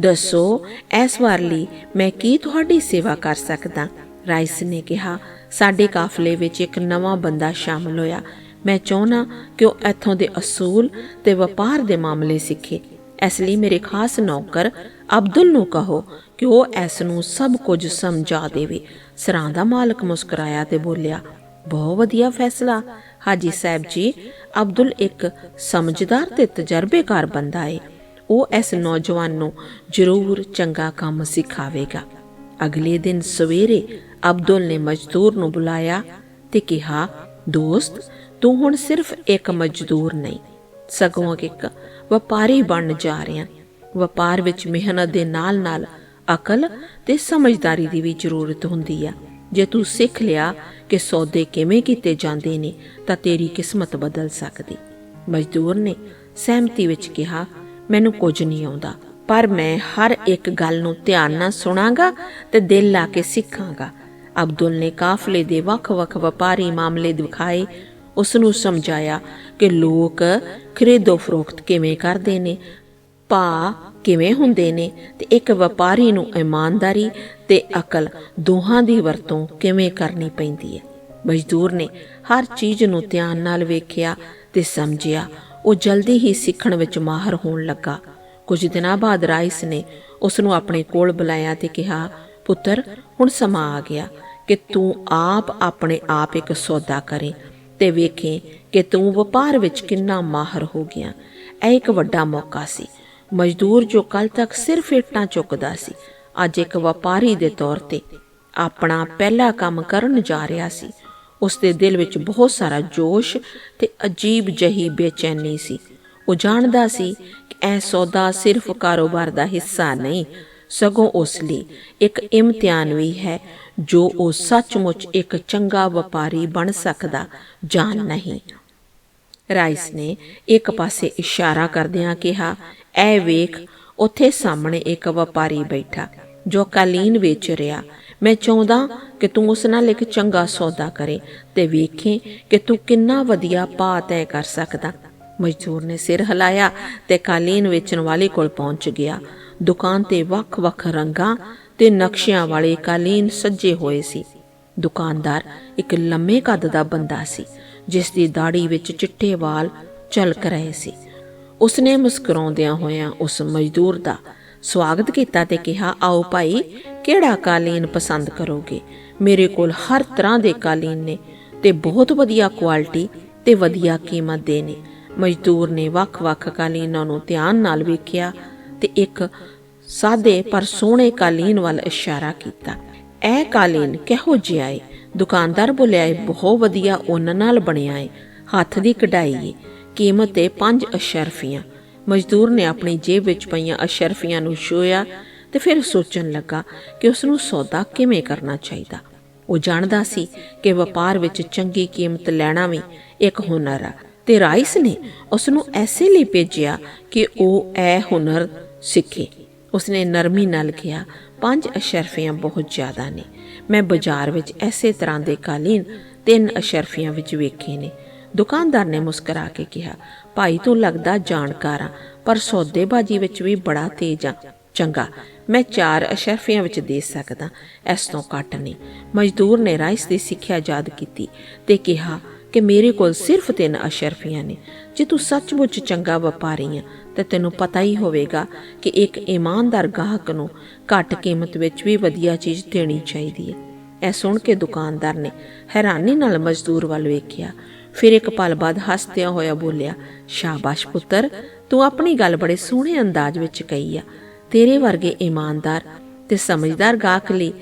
[SPEAKER 1] ਦੱਸੋ, ਇਸ ਵਾਰ ਲਈ ਮੈਂ ਕੀ ਤੁਹਾਡੀ ਸੇਵਾ ਕਰ ਸਕਦਾ? ਰਾਈਸ ਨੇ ਕਿਹਾ, ਸਾਡੇ ਕਾਫਲੇ ਵਿੱਚ ਇੱਕ ਨਵਾਂ ਬੰਦਾ ਸ਼ਾਮਲ ਹੋਇਆ। ਮੈਂ ਚਾਹਨਾ ਕਿ ਉਹ ਇੱਥੋਂ ਦੇ ਅਸੂਲ ਤੇ ਵਪਾਰ ਦੇ ਮਾਮਲੇ ਸਿੱਖੇ। ਇਸ ਲਈ ਮੇਰੇ ਖਾਸ ਨੌਕਰ ਅਬਦੁਲ ਨੂੰ ਕਹੋ ਕਿ ਉਹ ਇਸ ਨੂੰ ਸਭ ਕੁਝ ਸਮਝਾ ਦੇਵੇ। ਸਰਾਂ ਦਾ ਮਾਲਕ ਮੁਸਕਰਾਇਆ ਤੇ ਬੋਲਿਆ, ਬਹੁਤ ਵਧੀਆ ਫੈਸਲਾ। ਹਾਜੀ ਸਾਹਿਬ ਜੀ, ਅਬਦੁਲ ਇੱਕ ਸਮਝਦਾਰ ਤੇ ਤਜਰਬੇਕਾਰ ਬੰਦਾ ਹੈ ਉਹ ਇਸ ਨੌਜਵਾਨ ਨੂੰ ਜ਼ਰੂਰ ਚੰਗਾ ਕੰਮ ਸਿਖਾਵੇਗਾ। ਅਗਲੇ ਦਿਨ ਸਵੇਰੇ ਅਬਦੁਲ ਨੇ ਮਜ਼ਦੂਰ ਨੂੰ ਬੁਲਾਇਆ ਤੇ ਕਿਹਾ, ਦੋਸਤ, ਤੂੰ ਹੁਣ ਸਿਰਫ ਇੱਕ ਮਜ਼ਦੂਰ ਨਹੀਂ ਸਗੋਂ ਇੱਕ ਵਪਾਰੀ ਬਣਨ ਜਾ ਰਿਹਾ। ਵਪਾਰ ਵਿੱਚ ਮਿਹਨਤ ਦੇ ਨਾਲ-ਨਾਲ ਅਕਲ ਤੇ ਸਮਝਦਾਰੀ ਦੀ ਵੀ ਜ਼ਰੂਰਤ ਹੁੰਦੀ ਆ। ਜੇ ਤੂੰ ਸਿੱਖ ਲਿਆ ਕਿ ਸੌਦੇ ਕਿਵੇਂ ਕੀਤੇ ਜਾਂਦੇ ਨੇ, ਤਾਂ ਤੇਰੀ ਕਿਸਮਤ ਬਦਲ ਸਕਦੀ। ਮਜ਼ਦੂਰ ਨੇ ਸਹਿਮਤੀ ਵਿੱਚ ਕਿਹਾ, ਮੈਨੂੰ ਕੁਝ ਨਹੀਂ ਆਉਂਦਾ, ਪਰ ਮੈਂ ਹਰ ਇੱਕ ਗੱਲ ਨੂੰ ਧਿਆਨ ਨਾਲ ਸੁਣਾਂਗਾ ਤੇ ਦਿਲ ਲਾ ਕੇ ਸਿੱਖਾਂਗਾ। ਅਬਦੁਲ ਨੇ ਕਾਫਲੇ ਦੇ ਵੱਖ-ਵੱਖ ਵਪਾਰੀ ਮਾਮਲੇ ਦਿਖਾਏ ਉਸ ਨੂੰ ਸਮਝਾਇਆ ਕਿ ਲੋਕ ਖਰੀਦੋ ਫਰੋਖਤ ਕਿਵੇਂ ਕਰਦੇ ਨੇ ਭਾ ਕਿਵੇਂ ਹੁੰਦੇ ਨੇ ਤੇ ਇੱਕ ਵਪਾਰੀ ਨੂੰ ਇਮਾਨਦਾਰੀ ਤੇ ਅਕਲ ਦੋਹਾਂ ਦੀ ਵਰਤੋਂ ਕਿਵੇਂ ਕਰਨੀ ਪੈਂਦੀ ਹੈ। ਮਜ਼ਦੂਰ ਨੇ ਹਰ ਚੀਜ਼ ਨੂੰ ਧਿਆਨ ਨਾਲ ਵੇਖਿਆ ਤੇ ਸਮਝਿਆ। ਉਹ ਜਲਦੀ ਹੀ ਸਿੱਖਣ ਵਿੱਚ ਮਾਹਰ ਹੋਣ ਲੱਗਾ। ਕੁਝ ਦਿਨਾਂ ਬਾਅਦ ਰਾਈਸ ਨੇ ਉਸ ਨੂੰ ਆਪਣੇ ਕੋਲ ਬੁਲਾਇਆ ਤੇ ਕਿਹਾ, ਪੁੱਤਰ, ਹੁਣ ਸਮਾਂ ਆ ਗਿਆ ਕਿ ਤੂੰ ਆਪ ਆਪਣੇ ਆਪ ਇੱਕ ਸੌਦਾ ਕਰੇ। ਤੇ ਵੇਖੇ ਕਿ ਤੂੰ ਵਪਾਰ ਵਿੱਚ ਕਿੰਨਾ ਮਾਹਰ ਹੋ ਗਿਆ। ਇਹ ਇੱਕ ਵੱਡਾ ਮੌਕਾ ਸੀ। ਮਜ਼ਦੂਰ ਜੋ ਕੱਲ ਤੱਕ ਸਿਰਫ ਇੱਟਾਂ ਚੁੱਕਦਾ ਸੀ, ਅੱਜ ਇੱਕ ਵਪਾਰੀ ਦੇ ਤੌਰ ਤੇ ਆਪਣਾ ਪਹਿਲਾ ਕੰਮ ਕਰਨ ਜਾ ਰਿਹਾ ਸੀ। ਉਸ ਦੇ ਦਿਲ ਵਿੱਚ ਬਹੁਤ ਸਾਰਾ ਜੋਸ਼ ਤੇ ਅਜੀਬ ਜਹੀ ਬੇਚੈਨੀ ਸੀ। ਉਹ ਜਾਣਦਾ ਸੀ ਕਿ ਇਹ ਸੌਦਾ ਸਿਰਫ ਕਾਰੋਬਾਰ ਦਾ ਹਿੱਸਾ ਨਹੀਂ, ਸਗੋਂ ਉਸ ਲਈ ਇੱਕ ਇਮਤਿਹਾਨ ਵੀ ਹੈ ਜੋ ਉਹ ਸੱਚਮੁੱਚ ਇੱਕ ਚੰਗਾ ਵਪਾਰੀ ਬਣ ਸਕਦਾ ਜਾਂ ਨਹੀਂ। ਰਾਈਸ ਨੇ ਇੱਕ ਪਾਸੇ ਇਸ਼ਾਰਾ ਕਰਦਿਆਂ ਕਿਹਾ, ਐ ਵੇਖ, ਉੱਥੇ ਸਾਹਮਣੇ ਇੱਕ ਵਪਾਰੀ ਬੈਠਾ, ਜੋ ਕਾਲੀਨ ਵੇਚ ਰਿਹਾ। ਮੈਂ ਚਾਹੁੰਦਾ ਕਿ ਤੂੰ ਉਸ ਨਾਲ ਇੱਕ ਚੰਗਾ ਸੌਦਾ ਕਰੇ ਤੇ ਵੇਖੇ ਕਿ ਤੂੰ ਕਿੰਨਾ ਵਧੀਆ ਭਾਅ ਤੈਅ ਕਰ ਸਕਦਾ। ਮਜ਼ਦੂਰ ਨੇ ਸਿਰ ਹਿਲਾਇਆ ਤੇ ਕਾਲੀਨ ਵੇਚਣ ਵਾਲੇ ਕੋਲ ਪਹੁੰਚ ਗਿਆ। ਦੁਕਾਨ ਤੇ ਵੱਖ-ਵੱਖ ਰੰਗਾਂ ਤੇ ਨਕਸ਼ਿਆਂ ਵਾਲੇ ਕਾਲੀਨ ਸੱਜੇ ਹੋਏ ਸੀ। ਦੁਕਾਨਦਾਰ ਇੱਕ ਲੰਮੇ ਕੱਦ ਦਾ ਬੰਦਾ ਸੀ ਜਿਸ ਦੀ ਦਾੜੀ ਵਿੱਚ ਚਿੱਟੇ ਵਾਲ ਝਲਕ ਰਹੇ ਸੀ। ਉਸਨੇ ਮੁਸਕਰਾਉਂਦਿਆਂ ਹੋਇਆਂ ਉਸ ਮਜ਼ਦੂਰ ਦਾ ਸਵਾਗਤ ਕੀਤਾ ਤੇ ਕਿਹਾ, ਆਓ ਭਾਈ, ਕਿਹੜਾ ਕਾਲੀਨ ਪਸੰਦ ਕਰੋਗੇ? ਮੇਰੇ ਕੋਲ ਹਰ ਤਰ੍ਹਾਂ ਦੇ ਕਾਲੀਨ ਨੇ ਤੇ ਬਹੁਤ ਵਧੀਆ ਕੁਆਲਿਟੀ ਤੇ ਵਧੀਆ ਕੀਮਤ ਦੇ ਨੇ। ਮਜ਼ਦੂਰ ਨੇ ਵੱਖ-ਵੱਖ ਕਾਲੀਨਾਂ ਨੂੰ ਧਿਆਨ ਨਾਲ ਵੇਖਿਆ ਤੇ ਇੱਕ ਸਾਦੇ ਪਰ ਸੋਹਣੇ ਕਾਲੀਨ ਵੱਲ ਇਸ਼ਾਰਾ ਕੀਤਾ। ਇਹ ਕਾਲੀਨ ਕਿਹੋ ਜਿਹਾ ਏ? ਦੁਕਾਨਦਾਰ ਬੋਲਿਆ ਏ ਬਹੁਤ ਵਧੀਆ ਉੱਨ ਨਾਲ ਬਣਿਆ ਏ। ਹੱਥ ਦੀ ਕਢਾਈ ਏ। ਕੀਮਤ ਏ 5 ਅਸ਼ਰਫੀਆਂ ਮਜ਼ਦੂਰ ਨੇ ਆਪਣੀ ਜੇਬ ਵਿੱਚ ਪਈਆਂ ਅਸ਼ਰਫੀਆਂ ਨੂੰ ਛੋਇਆ ਤੇ ਫਿਰ ਸੋਚਣ ਲੱਗਾ ਕਿ ਉਸ ਨੂੰ ਸੌਦਾ ਕਿਵੇਂ ਕਰਨਾ ਚਾਹੀਦਾ। ਉਹ ਜਾਣਦਾ ਸੀ ਕਿ ਵਪਾਰ ਵਿੱਚ ਚੰਗੀ ਕੀਮਤ ਲੈਣਾ ਵੀ ਇੱਕ ਹੁਨਰ ਆ ਤੇ ਰਾਈਸ ਨੇ ਉਸ ਨੂੰ ਐਸੇ ਲਈ ਭੇਜਿਆ ਕਿ ਉਹ ਇਹ ਹੁਨਰ ਸਿੱਖੇ। ਉਸਨੇ ਨਰਮੀ ਨਾਲ ਕਿਹਾ, ਪੰਜ ਅਸ਼ਰਫੀਆਂ ਬਹੁਤ ਜ਼ਿਆਦਾ ਨੇ। ਮੈਂ ਬਾਜ਼ਾਰ ਵਿੱਚ ਐਸੇ ਤਰ੍ਹਾਂ ਦੇ ਕਾਲੀਨ ਤਿੰਨ ਅਸ਼ਰਫੀਆਂ ਵਿੱਚ ਵੇਖੇ ਨੇ। ਦੁਕਾਨਦਾਰ ਨੇ ਮੁਸਕਰਾ ਕੇ ਕਿਹਾ, ਭਾਈ, ਤੂੰ ਲੱਗਦਾ ਜਾਣਕਾਰ ਆ, ਪਰ ਸੌਦੇਬਾਜ਼ੀ ਵਿੱਚ ਵੀ ਬੜਾ ਤੇਜ਼ ਆ। ਚੰਗਾ, ਮੈਂ ਚਾਰ ਅਸ਼ਰਫੀਆਂ ਵਿੱਚ ਦੇ ਸਕਦਾ, ਇਸ ਤੋਂ ਘੱਟ ਨਹੀਂ। ਮਜ਼ਦੂਰ ਨੇ ਰਾਈਸ ਦੀ ਸਿੱਖਿਆ ਯਾਦ ਕੀਤੀ ਤੇ ਕਿਹਾ ਕਿ ਮੇਰੇ ਕੋਲ ਸਿਰਫ ਤਿੰਨ ਅਸ਼ਰਫੀਆਂ ਨੇ। ਜੇ ਤੂੰ ਸੱਚਮੁੱਚ ਚੰਗਾ ਵਪਾਰੀ ਆ ਤੇ ਤੈਨੂੰ ਪਤਾ ਹੀ ਹੋਵੇਗਾ ਕਿ ਇੱਕ ਇਮਾਨਦਾਰ ਗਾਹਕ ਨੂੰ ਘੱਟ ਕੀਮਤ ਵਿੱਚ ਵੀ ਵਧੀਆ ਚੀਜ਼ ਦੇਣੀ ਚਾਹੀਦੀ ਹੈ। ਇਹ ਸੁਣ ਕੇ ਦੁਕਾਨਦਾਰ ਨੇ ਹੈਰਾਨੀ ਨਾਲ ਮਜ਼ਦੂਰ ਵੱਲ ਵੇਖਿਆ। ਫਿਰ ਇੱਕ ਪਲ ਬਾਅਦ ਹੱਸਦਿਆਂ ਹੋਇਆ ਬੋਲਿਆ, ਸ਼ਾਬਾਸ਼ ਪੁੱਤਰ, ਤੂੰ ਆਪਣੀ ਗੱਲ ਬੜੇ ਸੋਹਣੇ ਅੰਦਾਜ਼ ਵਿੱਚ ਕਹੀ ਆ। ਤੇਰੇ ਵਰਗੇ ਇਮਾਨਦਾਰ ਤੇ ਸਮਝਦਾਰ ਗਾਹਕ ਲਈ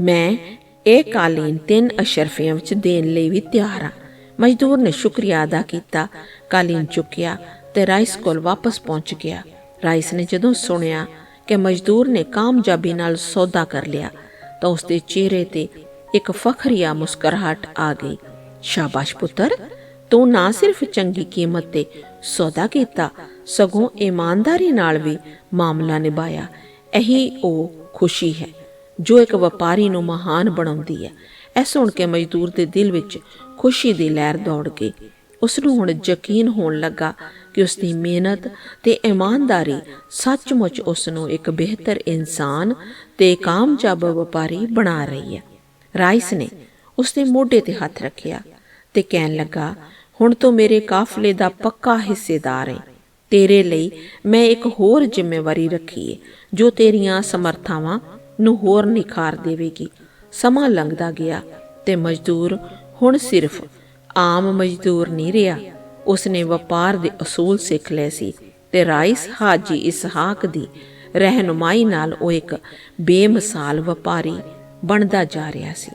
[SPEAKER 1] ਮੈਂ ਇਹ ਕਾਲੀਨ ਤਿੰਨ ਅਸ਼ਰਫੀਆਂ ਵਿੱਚ ਦੇਣ ਲਈ ਵੀ ਤਿਆਰ ਆ। ਮਜ਼ਦੂਰ ਨੇ ਸ਼ੁਕਰੀਆ ਅਦਾ ਕੀਤਾ। ਕਾਲੀਨ ਚੁੱਕਿਆ। ਤੇ ਰਾਈਸ ਕੋਲ ਵਾਪਸ ਪਹੁੰਚ ਗਿਆ। ਰਾਈਸ ਨੇ ਜਦੋਂ ਸੁਣਿਆ ਕਿ ਮਜ਼ਦੂਰ ਨੇ ਕਾਮਯਾਬੀ ਨਾਲ ਸੌਦਾ ਕਰ ਲਿਆ, ਤਾਂ ਉਸ ਦੇ ਚਿਹਰੇ ਤੇ ਇੱਕ ਫਖਰੀਆ ਮੁਸਕਰਾਹਟ ਆ ਗਈ। ਸ਼ਾਬਾਸ਼ ਪੁੱਤਰ, ਤੂੰ ਨਾ ਸਿਰਫ ਚੰਗੀ ਕੀਮਤ ਤੇ ਸੌਦਾ ਕੀਤਾ, ਸਗੋਂ ਇਮਾਨਦਾਰੀ ਨਾਲ ਵੀ ਮਾਮਲਾ ਨਿਭਾਇਆ। ਇਹੀ ਉਹ ਖੁਸ਼ੀ ਹੈ ਜੋ ਇੱਕ ਵਪਾਰੀ ਨੂੰ ਮਹਾਨ ਬਣਾਉਂਦੀ ਹੈ। ਇਹ ਸੁਣ ਕੇ ਮਜ਼ਦੂਰ ਦੇ ਦਿਲ ਵਿੱਚ ਖੁਸ਼ੀ ਦੀ ਲਹਿਰ ਦੌੜ ਗਈ। ਉਸ ਨੂੰ ਹੁਣ ਯਕੀਨ ਹੋਣ ਲੱਗਾ ਕਿ ਉਸ ਦੀ ਮਿਹਨਤ ਤੇ ਇਮਾਨਦਾਰੀ ਸੱਚਮੁੱਚ ਉਸ ਨੂੰ ਇੱਕ ਬਿਹਤਰ ਇਨਸਾਨ ਤੇ ਕਾਮਯਾਬ ਵਪਾਰੀ ਬਣਾ ਰਹੀ ਹੈ। ਰਾਈਸ ਨੇ ਉਸ ਦੇ ਮੋਢੇ ਤੇ ਹੱਥ ਰੱਖਿਆ ਤੇ ਕਹਿਣ ਲੱਗਾ, ਹੁਣ ਤੋਂ ਮੇਰੇ ਕਾਫਲੇ ਦਾ ਪੱਕਾ ਹਿੱਸੇਦਾਰ ਹੈ। ਤੇਰੇ ਲਈ ਮੈਂ ਇੱਕ ਹੋਰ ਜ਼ਿੰਮੇਵਾਰੀ ਰੱਖੀ ਹੈ ਜੋ ਤੇਰੀਆਂ ਸਮਰਥਾਵਾਂ ਨੂੰ ਹੋਰ ਨਿਖਾਰ ਦੇਵੇਗੀ। ਸਮਾਂ ਲੰਘਦਾ ਗਿਆ ਤੇ ਮਜ਼ਦੂਰ ਹੁਣ ਸਿਰਫ ਆਮ ਮਜ਼ਦੂਰ ਨਹੀਂ ਰਿਹਾ। ਉਸਨੇ ਵਪਾਰ ਦੇ ਅਸੂਲ ਸਿੱਖ ਲਏ ਸੀ ਤੇ ਰਾਈਸ ਹਾਜੀ ਇਸਹਾਕ ਦੀ ਰਹਿਨੁਮਾਈ ਨਾਲ ਉਹ ਇੱਕ ਬੇਮਿਸਾਲ ਵਪਾਰੀ ਬਣਦਾ ਜਾ ਰਿਹਾ ਸੀ।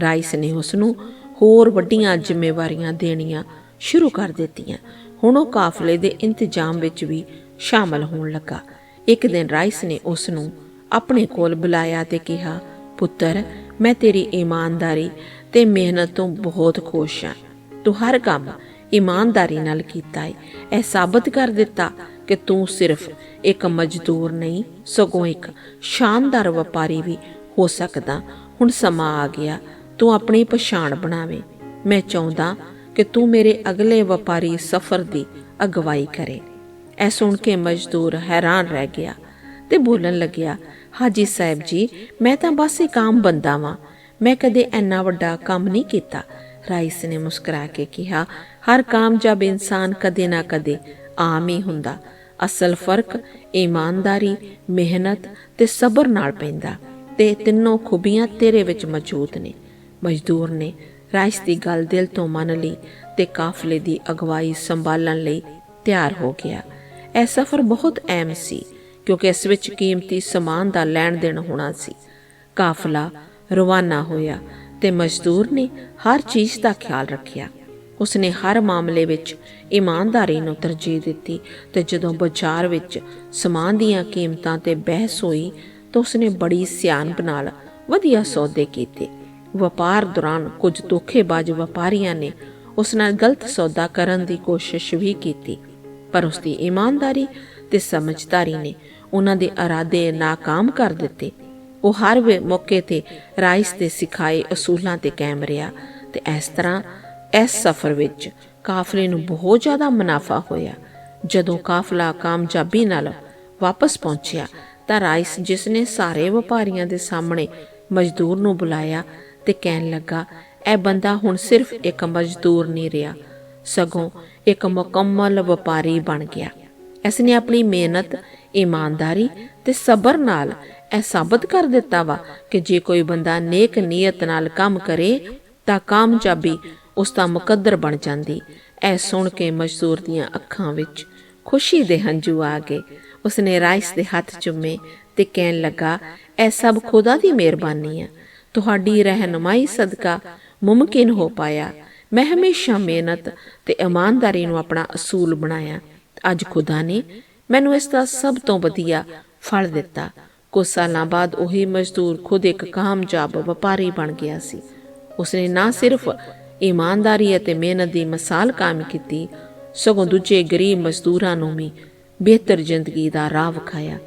[SPEAKER 1] ਰਾਈਸ ਨੇ ਉਸ ਨੂੰ ਹੋਰ ਵੱਡੀਆਂ ਜ਼ਿੰਮੇਵਾਰੀਆਂ ਦੇਣੀਆਂ ਸ਼ੁਰੂ ਕਰ ਦਿੱਤੀਆਂ। ਹੁਣ ਉਹ ਕਾਫਲੇ ਦੇ ਇੰਤਜ਼ਾਮ ਵਿੱਚ ਵੀ ਸ਼ਾਮਲ ਹੋਣ ਲੱਗਾ। ਇੱਕ ਦਿਨ ਰਾਈਸ ਨੇ ਉਸ ਨੂੰ ਆਪਣੇ ਕੋਲ ਬੁਲਾਇਆ ਤੇ ਕਿਹਾ, ਪੁੱਤਰ, ਮੈਂ ਤੇਰੀ ਇਮਾਨਦਾਰੀ ਤੇ ਮਿਹਨਤ ਤੋਂ ਬਹੁਤ ਖੁਸ਼ ਹਾਂ। ਤੂੰ ਹਰ ਕੰਮ ਇਮਾਨਦਾਰੀ ਨਾਲ ਕੀਤਾ ਹੈ ਇਹ ਸਾਬਤ ਕਰ ਦਿੱਤਾ ਕਿ ਤੂੰ ਸਿਰਫ ਇੱਕ ਮਜ਼ਦੂਰ ਨਹੀਂ, ਸਗੋਂ ਇੱਕ ਸ਼ਾਨਦਾਰ ਵਪਾਰੀ ਵੀ ਹੋ ਸਕਦਾ। ਹੁਣ ਸਮਾਂ ਆ ਗਿਆ, ਤੂੰ ਆਪਣੀ ਪਛਾਣ ਬਣਾਵੇਂ। ਮੈਂ ਚਾਹੁੰਦਾ ਕਿ ਤੂੰ ਮੇਰੇ ਅਗਲੇ ਵਪਾਰੀ ਸਫ਼ਰ ਦੀ ਅਗਵਾਈ ਕਰੇ। ਐ ਸੁਣ ਕੇ ਮਜ਼ਦੂਰ ਹੈਰਾਨ ਰਹਿ ਗਿਆ ਤੇ ਬੋਲਣ ਲੱਗਿਆ, ਹਾਜੀ ਸਾਹਿਬ ਜੀ, ਮੈਂ ਤਾਂ ਬਸ ਇੱਕ ਆਮ ਬੰਦਾ ਵਾਂ। ਮੈਂ ਕਦੇ ਇੰਨਾ ਵੱਡਾ ਕੰਮ ਨਹੀਂ ਕੀਤਾ। ਰਾਈਸ ਨੇ ਮੁਸਕਰਾ ਕੇ ਕਿਹਾ, ਹਰ ਕਾਮਯਾਬ ਇਨਸਾਨ ਕਦੇ ਨਾ ਕਦੇ ਆਮ ਹੀ ਹੁੰਦਾ। ਅਸਲ ਫ਼ਰਕ ਇਮਾਨਦਾਰੀ ਮਿਹਨਤ ਤੇ ਸਬਰ ਨਾਲ ਪੈਂਦਾ ਤੇ ਤਿੰਨੋਂ ਖੂਬੀਆਂ ਤੇਰੇ ਵਿੱਚ ਮੌਜੂਦ ਨੇ। ਮਜ਼ਦੂਰ ਨੇ ਰਾਈਸ ਦੀ ਗੱਲ ਦਿਲ ਤੋਂ ਮੰਨ ਲਈ ਤੇ ਕਾਫਲੇ ਦੀ ਅਗਵਾਈ ਸੰਭਾਲਣ ਲਈ ਤਿਆਰ ਹੋ ਗਿਆ। ਇਹ ਸਫ਼ਰ ਬਹੁਤ ਅਹਿਮ ਸੀ, ਕਿਉਂਕਿ ਇਸ ਵਿੱਚ ਕੀਮਤੀ ਸਮਾਨ ਦਾ ਲੈਣ ਦੇਣ ਹੋਣਾ ਸੀ। ਕਾਫਲਾ ਰਵਾਨਾ ਹੋਇਆ ਤੇ ਮਜ਼ਦੂਰ ਨੇ ਹਰ ਚੀਜ਼ ਦਾ ਖਿਆਲ ਰੱਖਿਆ। ਉਸਨੇ ਹਰ ਮਾਮਲੇ ਵਿੱਚ ਇਮਾਨਦਾਰੀ ਨੂੰ ਤਰਜੀਹ ਦਿੱਤੀ ਤੇ ਜਦੋਂ ਬਾਜ਼ਾਰ ਵਿੱਚ ਸਮਾਨ ਦੀਆਂ ਕੀਮਤਾਂ ਤੇ ਬਹਿਸ ਹੋਈ ਤਾਂ ਉਸਨੇ ਬੜੀ ਸਿਆਣਪ ਨਾਲ ਵਧੀਆ ਸੌਦੇ ਕੀਤੇ। ਵਪਾਰ ਦੌਰਾਨ ਕੁਝ ਧੋਖੇਬਾਜ਼ ਵਪਾਰੀਆਂ ਨੇ ਉਸ ਨਾਲ ਗਲਤ ਸੌਦਾ ਕਰਨ ਦੀ ਕੋਸ਼ਿਸ਼ ਵੀ ਕੀਤੀ, ਪਰ ਉਸ ਦੀ ਇਮਾਨਦਾਰੀ ਤੇ ਸਮਝਦਾਰੀ ਨੇ ਉਹਨਾਂ ਦੇ ਇਰਾਦੇ ਨਾਕਾਮ ਕਰ ਦਿੱਤੇ। ਉਹ ਹਰ ਮੌਕੇ ਤੇ ਰਾਈਸ ਦੇ ਸਿਖਾਏ ਅਸੂਲਾਂ ਤੇ ਕਾਇਮ ਰਿਹਾ ਤੇ ਇਸ ਤਰ੍ਹਾਂ ਇਸ ਸਫ਼ਰ ਵਿੱਚ ਕਾਫਲੇ ਨੂੰ ਬਹੁਤ ਜ਼ਿਆਦਾ ਮੁਨਾਫਾ ਹੋਇਆ। ਜਦੋਂ ਕਾਫਲਾ ਕਾਮਯਾਬੀ ਨਾਲ ਵਾਪਸ ਪਹੁੰਚਿਆ ਤਾਂ ਰਾਈਸ ਜਿਸ ਨੇ ਸਾਰੇ ਵਪਾਰੀਆਂ ਦੇ ਸਾਹਮਣੇ ਮਜ਼ਦੂਰ ਨੂੰ ਬੁਲਾਇਆ ਤੇ ਕਹਿਣ ਲੱਗਾ, ਇਹ ਬੰਦਾ ਹੁਣ ਸਿਰਫ ਇੱਕ ਮਜ਼ਦੂਰ ਨਹੀਂ ਰਿਹਾ, ਸਗੋਂ ਇੱਕ ਮੁਕੰਮਲ ਵਪਾਰੀ ਬਣ ਗਿਆ। ਇਸ ਨੇ ਆਪਣੀ ਮਿਹਨਤ, ਇਮਾਨਦਾਰੀ ਤੇ ਸਬਰ ਨਾਲ ਇਹ ਸਾਬਤ ਕਰ ਦਿੱਤਾ ਵਾ ਕਿ ਜੇ ਕੋਈ ਬੰਦਾ ਨੇਕ ਨੀਅਤ ਨਾਲ ਕੰਮ ਕਰੇ ਤਾਂ ਕਾਮਯਾਬੀ ਉਸ ਦਾ ਮੁਕੱਦਰ ਬਣ ਜਾਂਦੀ। ਇਹ ਸੁਣ ਕੇ ਮਜ਼ਦੂਰ ਦੀਆਂ ਅੱਖਾਂ ਵਿੱਚ ਖੁਸ਼ੀ ਦੇ ਹੰਝੂ ਆ ਗਏ। ਉਸਨੇ ਰਾਈਸ ਦੇ ਹੱਥ ਚੁੰਮੇ ਤੇ ਕਹਿਣ ਲੱਗਾ, ਇਹ ਸਭ ਖੁਦਾ ਦੀ ਮਿਹਰਬਾਨੀ ਹੈ ਤੁਹਾਡੀ ਰਹਿਨਮਾਈ ਸਦਕਾ ਮੁਮਕਿਨ ਹੋ ਪਾਇਆ। ਮੈਂ ਹਮੇਸ਼ਾ ਮਿਹਨਤ ਤੇ ਇਮਾਨਦਾਰੀ ਨੂੰ ਆਪਣਾ ਅਸੂਲ ਬਣਾਇਆ। ਅੱਜ ਖੁਦਾ ਨੇ ਮੈਨੂੰ ਇਸ ਦਾ ਸਭ ਤੋਂ ਵਧੀਆ ਫਲ ਦਿੱਤਾ। ਕੁਝ ਸਾਲਾਂ ਬਾਅਦ ਉਹੀ ਮਜ਼ਦੂਰ ਖੁਦ ਇੱਕ ਕਾਮਯਾਬ ਵਪਾਰੀ ਬਣ ਗਿਆ ਸੀ। ਉਸਨੇ ਨਾ ਸਿਰਫ ਇਮਾਨਦਾਰੀ ਅਤੇ ਮਿਹਨਤ ਦੀ ਮਿਸਾਲ ਕਾਇਮ ਕੀਤੀ, ਸਗੋਂ ਦੂਜੇ ਗਰੀਬ ਮਜ਼ਦੂਰਾਂ ਨੂੰ ਵੀ ਬਿਹਤਰ ਜ਼ਿੰਦਗੀ ਦਾ ਰਾਹ ਵਿਖਾਇਆ।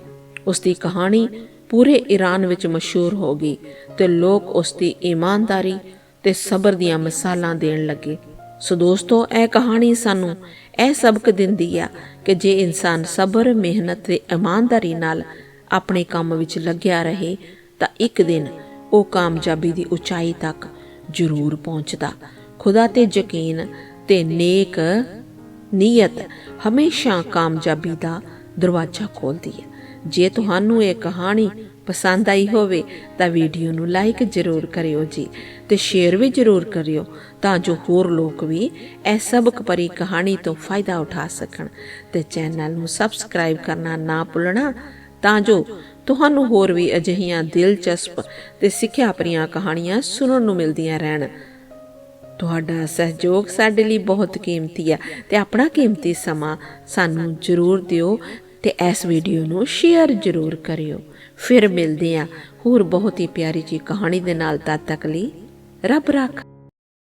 [SPEAKER 1] ਉਸ ਦੀ ਕਹਾਣੀ ਪੂਰੇ ਈਰਾਨ ਵਿੱਚ ਮਸ਼ਹੂਰ ਹੋ ਗਈ ਤੇ ਲੋਕ ਉਸ ਦੀ ਇਮਾਨਦਾਰੀ ਤੇ ਸਬਰ ਦੀਆਂ ਮਿਸਾਲਾਂ ਦੇਣ ਲੱਗੇ। ਸੋ ਦੋਸਤੋ, ਇਹ ਕਹਾਣੀ ਸਾਨੂੰ ਇਹ ਸਬਕ ਦਿੰਦੀ ਆ ਕਿ ਜੇ ਇਨਸਾਨ ਸਬਰ, ਮਿਹਨਤ ਤੇ ਇਮਾਨਦਾਰੀ ਨਾਲ ਆਪਣੇ ਕੰਮ ਵਿੱਚ ਲੱਗਿਆ ਰਹੇ ਤਾਂ ਇੱਕ ਦਿਨ ਉਹ ਕਾਮਯਾਬੀ ਦੀ ਉਚਾਈ ਤੱਕ ਜ਼ਰੂਰ ਪਹੁੰਚਦਾ। ਖੁਦਾ ਤੇ ਯਕੀਨ ਤੇ ਨੇਕ ਨੀਅਤ ਹਮੇਸ਼ਾ ਕਾਮਯਾਬੀ ਦਾ ਦਰਵਾਜ਼ਾ ਖੋਲਦੀ ਹੈ। ਜੇ ਤੁਹਾਨੂੰ ਇਹ ਕਹਾਣੀ ਪਸੰਦ ਆਈ ਹੋਵੇ ਤਾਂ ਵੀਡੀਓ ਨੂੰ ਲਾਈਕ ਜ਼ਰੂਰ ਕਰਿਓ ਜੀ ਤੇ ਸ਼ੇਅਰ ਵੀ ਜ਼ਰੂਰ ਕਰਿਓ ਤਾਂ ਜੋ ਹੋਰ ਲੋਕ ਵੀ ਇਹ ਸਬਕ ਭਰੀ ਕਹਾਣੀ ਤੋਂ ਫਾਇਦਾ ਉਠਾ ਸਕਣ ਤੇ ਚੈਨਲ ਨੂੰ ਸਬਸਕ੍ਰਾਈਬ ਕਰਨਾ ਨਾ ਭੁੱਲਣਾ ਤਾਂ ਜੋ ਤੁਹਾਨੂੰ ਹੋਰ ਵੀ ਅਜਿਹੀਆਂ ਦਿਲਚਸਪ ਤੇ ਸਿੱਖਿਆ ਭਰੀਆਂ ਕਹਾਣੀਆਂ ਸੁਣਨ ਨੂੰ ਮਿਲਦੀਆਂ ਰਹਿਣ। ਤੁਹਾਡਾ ਸਹਿਯੋਗ ਸਾਡੇ ਲਈ ਬਹੁਤ ਕੀਮਤੀ ਆ ਤੇ ਆਪਣਾ ਕੀਮਤੀ ਸਮਾਂ ਸਾਨੂੰ ਜ਼ਰੂਰ ਦਿਓ ਤੇ ਇਸ ਵੀਡੀਓ ਨੂੰ ਸ਼ੇਅਰ ਜ਼ਰੂਰ ਕਰਿਓ। ਫਿਰ ਮਿਲਦੇ ਹਾਂ ਹੋਰ ਬਹੁਤ ਹੀ ਪਿਆਰੀ ਜੀ ਕਹਾਣੀ ਦੇ ਨਾਲ ਤਦ ਤੱਕ ਲਈ ਰੱਬ ਰੱਖ।